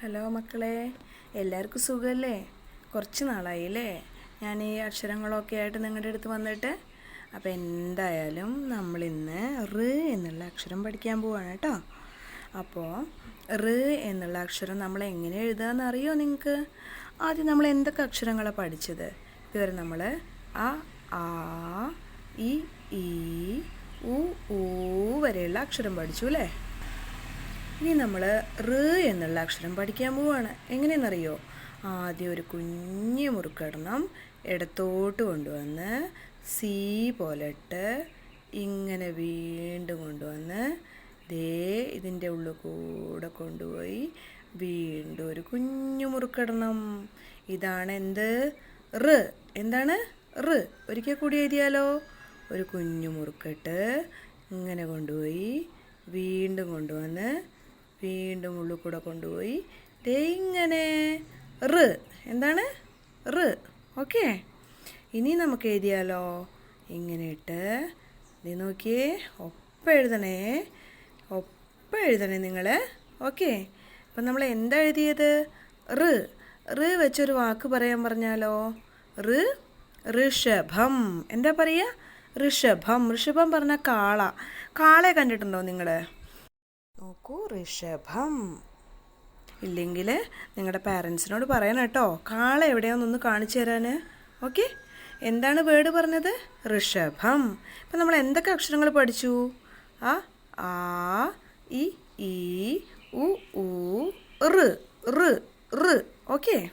Hello മക്കളെ എല്ലാവർക്കും സുഖമല്ലേ കുറച്ച് നാളായി അല്ലേ? ഞാൻ ഈ അക്ഷരങ്ങളൊക്കെ ആയിട്ട് നിങ്ങളുടെ അടുത്ത് വന്നിട്ട് അപ്പോൾ എന്തായാലും നമ്മൾ ഇന്ന് റ് എന്നുള്ള അക്ഷരം പഠിക്കാൻ പോവാണ് കേട്ടോ അപ്പോൾ റ് എന്നുള്ള അക്ഷരം നമ്മൾ എങ്ങനെ എഴുതുകയെന്ന് അറിയോ നിങ്ങൾക്ക് ആദ്യം നമ്മൾ എന്തൊക്കെ അക്ഷരങ്ങളാണ് പഠിച്ചത്? ഇതുവരെ നമ്മൾ അ ആ ഇ ഈ ഉ ഊ വരെയുള്ള അക്ഷരം പഠിച്ചു അല്ലേ? ഇനി നമ്മൾ റ് എന്നുള്ള അക്ഷരം പഠിക്കാൻ പോവാണ്. എങ്ങനെയെന്നറിയോ? ആദ്യം ഒരു കുഞ്ഞു മുറുക്കടണം. ഇടത്തോട്ട് കൊണ്ടുവന്ന് സി ഇട്ട് ഇങ്ങനെ വീണ്ടും കൊണ്ടുവന്ന് ദേ ഇതിന്റെ ഉള്ളിൽ കൂടെ കൊണ്ടുപോയി വീണ്ടും ഒരു കുഞ്ഞു മുറുക്കിടണം. ഇതാണ് എന്ത്? റ് എന്താണ്? റ് ഒരിക്കൽ കൂടി എഴുതിയാലോ? ഒരു കുഞ്ഞു മുറുക്കിട്ട് ഇങ്ങനെ കൊണ്ടുപോയി വീണ്ടും കൊണ്ടുവന്ന് വീണ്ടും ഉള്ളിൽ കൂടെ കൊണ്ടുപോയി. ദേ ഇങ്ങനെ. റ്. എന്താണ്? റ്. ഓക്കെ. ഇനി നമുക്ക് എഴുതിയാലോ? ഇങ്ങനെ ഇട്ട്. ഇത് നോക്കിയേ. ഒപ്പം എഴുതണേ. ഒപ്പം എഴുതണേ നിങ്ങൾ ഓക്കെ. അപ്പം നമ്മൾ എന്താ എഴുതിയത്? റ്. റ് വെച്ചൊരു വാക്ക് പറയാൻ പറഞ്ഞാലോ? റ്. ഋഷഭം. എന്താ പറയുക? ഋഷഭം. ഋഷഭം പറഞ്ഞ കാള. കാളയെ കണ്ടിട്ടുണ്ടോ നിങ്ങൾ നോക്കൂ ഋഷഭം. ഇല്ലെങ്കിൽ നിങ്ങളുടെ പാരൻസിനോട് പറയണം കേട്ടോ. കാള എവിടെയാണെന്നൊന്ന് കാണിച്ചു തരാൻ ഓക്കെ? എന്താണ് വേർഡ് പറഞ്ഞത്? ഋഷഭം. ഇപ്പം നമ്മൾ എന്തൊക്കെ അക്ഷരങ്ങൾ പഠിച്ചു? ആ ആ ഇ ഈ ഉ റ് റ് റ്. ഓക്കെ?